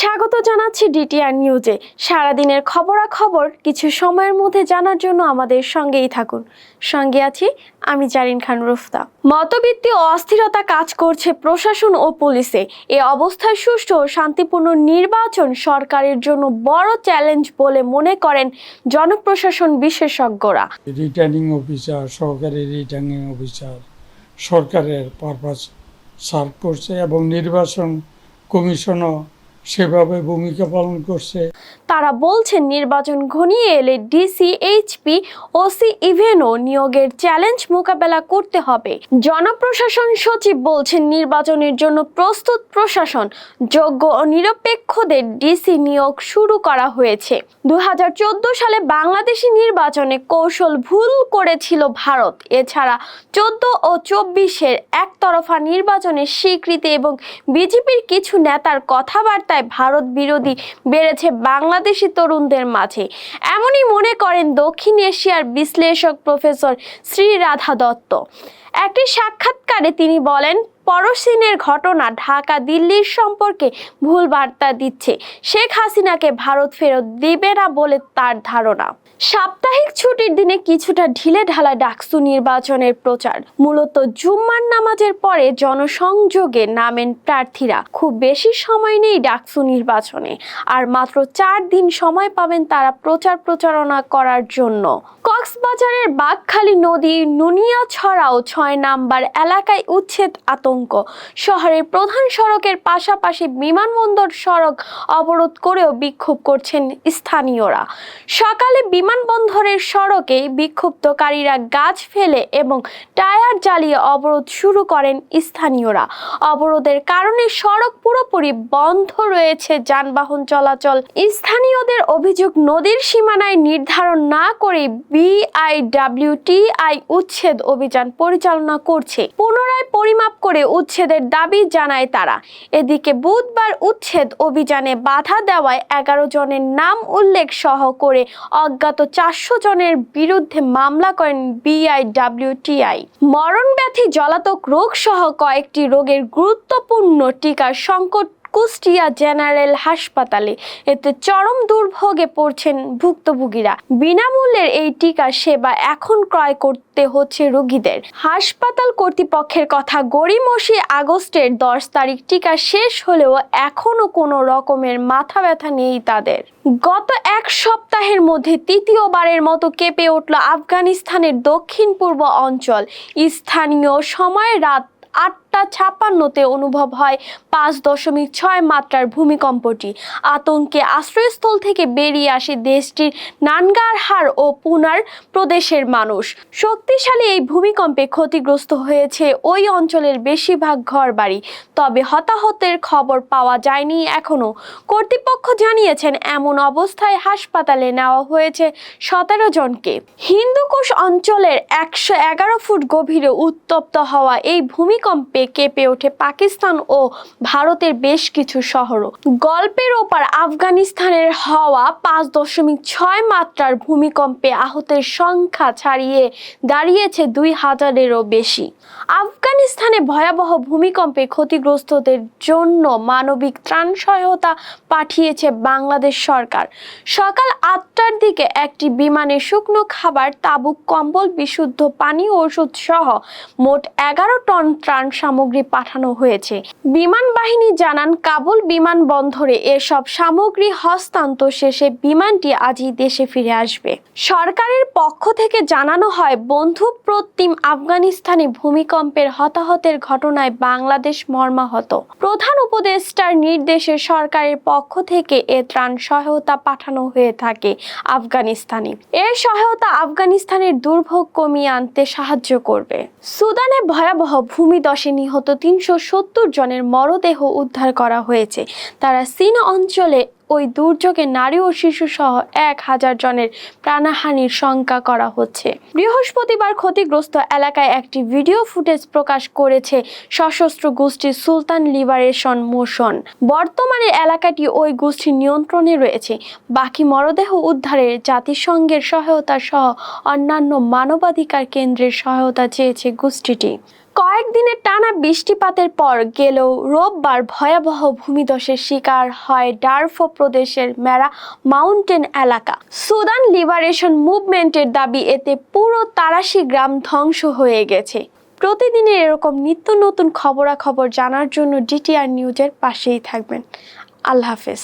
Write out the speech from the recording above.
স্বাগত জানাচ্ছি ডিটিআর নিউজে। সারাদিনের খবরাখবর কিছু সময়ের মধ্যে জানার জন্য আমাদের সঙ্গেই থাকুন। সঙ্গে আছি আমি জারিন খান রুফতা। মতভিত্তি ও অস্থিরতা কাজ করছে প্রশাসন ও পুলিশে। এ অবস্থায় সুষ্ঠু ও শান্তিপূর্ণ নির্বাচন সরকারের জন্য বড় চ্যালেঞ্জ বলে মনে করেন জনপ্রশাসন বিশেষজ্ঞরা। রিটার্নিং অফিসার, সহকারী রিটার্নিং অফিসার, সরকারের পারপাস সার্ভ করছে এবং নির্বাচন কমিশনও সেভাবে ভূমিকা পালন করছে। তারা বলছেন নির্বাচন ঘনিয়ে এলে ডিসি এইচপি ওসি ইভেনও নিয়োগের চ্যালেঞ্জ মোকাবেলা করতে হবে। জনপ্রশাসন সচিব বলছেন নির্বাচনের জন্য প্রস্তুত প্রশাসন, যোগ্য ও নিরপেক্ষদের ডিসি নিয়োগ শুরু করা হয়েছে। দু হাজার চোদ্দ সালে বাংলাদেশি নির্বাচনে কৌশল ভুল করেছিল ভারত। এছাড়া চোদ্দ ও চব্বিশের একতরফা নির্বাচনের স্বীকৃতি এবং বিজেপির কিছু নেতার কথাবার্তায় ভারত বিরোধী বেড়েছে বাংলাদেশি তরুণদের মাঝে। এমনই মনে করেন দক্ষিণ এশিয়ার বিশ্লেষক প্রফেসর শ্রী রাধা দত্ত। একটি সাক্ষাৎকারে তিনি বলেন পরশিনের ঘটনা ঢাকা, দিল্লির সম্পর্কে ভুল বার্তা দিচ্ছে। শেখ হাসিনাকে ভারত ফেরত দিবে না বলে তার ধারণা। সাপ্তাহিক ছুটির দিনে কিছুটা ঢিলে ঢালা ডাকসু নির্বাচনের প্রচার। মূলত জুম্মার নামাজের পরে জনসংযোগে নামেন প্রার্থীরা। খুব বেশি সময় নেই ডাকসু নির্বাচনে। আর মাত্র চার দিন সময় পাবেন তারা প্রচার প্রচারণা করার জন্য। কক্সবাজারের বাঘখালী নদী নুনিয়াছড়া ও ছয় নাম্বার এলাকায় উচ্ছেদ আতঙ্ক। শহরের প্রধান সড়কের পাশাপাশি বিমানবন্দর সড়ক অবরোধ করেও বিক্ষোভ করছেন স্থানীয়রা। সকালে বিমানবন্দরের সড়কে বিক্ষুব্ধকারীরা গাছ ফেলে এবং টায়ার জ্বালিয়ে অবরোধ শুরু করেন স্থানীয়রা। অবরোধের কারণে সড়ক পুরোপুরি বন্ধ রয়েছে যানবাহন চলাচল। স্থানীয়দের অভিযোগ, নদীর সীমানায় নির্ধারণ না করে বিআইডাব্লিউটিআই উচ্ছেদ অভিযান পরিচালনা করছে। পুনরায় পরিমাপ করে উচ্ছেদের দাবি জানায় তারা। এদিকে বুধবার উচ্ছেদ অভিযানে বাধা দেওয়ায় এগারো জনের নাম উল্লেখ সহ করে অজ্ঞাত চারশো জনের বিরুদ্ধে মামলা করেন বিআইডাব্লিউটিআই। মরণ ব্যাধি জলাতক রোগ সহ কয়েকটি রোগের গুরুত্বপূর্ণ টিকার সংকট কুষ্টিয়া জেনারেল হাসপাতালে। এতে চরম দুর্ভোগে পড়ছেন ভুক্তভোগীরা। বিনামূল্যের এই টিকা, সেবা এখন ক্রয় করতে হচ্ছে রোগীদের। হাসপাতাল কর্তৃপক্ষের কথা গড়িমসি আগস্টের দশ তারিখ টিকা শেষ হলেও এখনও কোনো রকমের মাথা ব্যথা নেই তাদের। গত এক সপ্তাহের মধ্যে তৃতীয়বারের মতো কেঁপে উঠল আফগানিস্তানের দক্ষিণ পূর্ব অঞ্চল। স্থানীয় সময় রাত আটটা ছাপ্পান্নতে অনুভব হয় পাঁচ দশমিক ছয় মাত্রার ভূমিকম্পটি। আতঙ্কে আশ্রয়স্থল থেকে বেরিয়ে আসে দেশটির নানগারহার ও পুনার প্রদেশের মানুষ। শক্তিশালী এই ভূমিকম্পে ক্ষতিগ্রস্ত হয়েছে ওই অঞ্চলের বেশিরভাগ ঘরবাড়ি। তবে হতাহতের খবর পাওয়া যায়নি এখনও। কর্তৃপক্ষ জানিয়েছেন, এমন অবস্থায় হাসপাতালে নেওয়া হয়েছে সতেরো জনকে। হিন্দুকুশ অঞ্চলের একশো এগারো ফুট গভীরে উত্তপ্ত হওয়া এই ভূমিকম্পে কেঁপে ওঠে পাকিস্তান ও ভারতের বেশ কিছু শহরও। গল্পের ওপার আফগানিস্তানের হওয়া পাঁচ দশমিক ছয় মাত্রার ভূমিকম্পে আহতের সংখ্যা ছাড়িয়ে দাঁড়িয়েছে দুই হাজারেরও বেশি। আফগানিস্তানে ভয়াবহ ভূমিকম্পে ক্ষতিগ্রস্তদের জন্য মানবিক ত্রাণ সহায়তা পাঠিয়েছে বাংলাদেশ সরকার। সকাল আটটার দিকে একটি বিমানে শুকনো খাবার, তাবুক, কম্বল, বিশুদ্ধ পানি ওষুধ সহ মোট এগারো টন ত্রাণ সামগ্রী পাঠানো হয়েছে। বিমান বাহিনী জানান, কাবুল বিমানবন্দরে এসব সামগ্রী হস্তান্তর শেষে বিমানটি আজই দেশে ফিরে আসবে। সরকারের পক্ষ থেকে জানানো হয়, বন্ধু প্রতিম আফগানিস্তানে ভূমিকম্পের হতাহতের ঘটনায় বাংলাদেশ মর্মাহত। প্রধান উপদেষ্টার নির্দেশে সরকারের পক্ষ থেকে এ ত্রাণ সহায়তা পাঠানো হয়ে থাকে আফগানিস্তানে। এর সহায়তা আফগানিস্তানের দুর্ভোগ কমিয়ে আনতে সাহায্য করবে। সুদানে ভয়াবহ ভূমিদশে নিহত তিনশো সত্তর জনের মরদেহ উদ্ধার করা হয়েছে। তারা সিন অঞ্চলে ওই দুর্যোগে নারী ও শিশু সহ এক হাজার জনের প্রাণহানির শঙ্কা করা হচ্ছে। বৃহস্পতিবার ক্ষতিগ্রস্ত এলাকায় একটি ভিডিও ফুটেজ প্রকাশ করেছে সশস্ত্র গোষ্ঠী সুলতান লিবারেশন মোশন। বর্তমানে এলাকাটি ওই গোষ্ঠীর নিয়ন্ত্রণে রয়েছে। বাকি মরদেহ উদ্ধারে জাতিসংঘের সহায়তা সহ অন্যান্য মানবাধিকার কেন্দ্রের সহায়তা চেয়েছে গোষ্ঠীটি। কয়েকদিনের টানা বৃষ্টিপাতের পর গেলেও রোববার ভয়াবহ ভূমিধসের শিকার হয় ডারফো প্রদেশের ম্যারা মাউন্টেন এলাকা। সুদান লিবারেশন মুভমেন্টের দাবি, এতে পুরো তারাশি গ্রাম ধ্বংস হয়ে গেছে। প্রতিদিনের এরকম নিত্য নতুন খবরাখবর জানার জন্য ডিটিআর নিউজের পাশেই থাকবেন। আল্লাহ হাফেজ।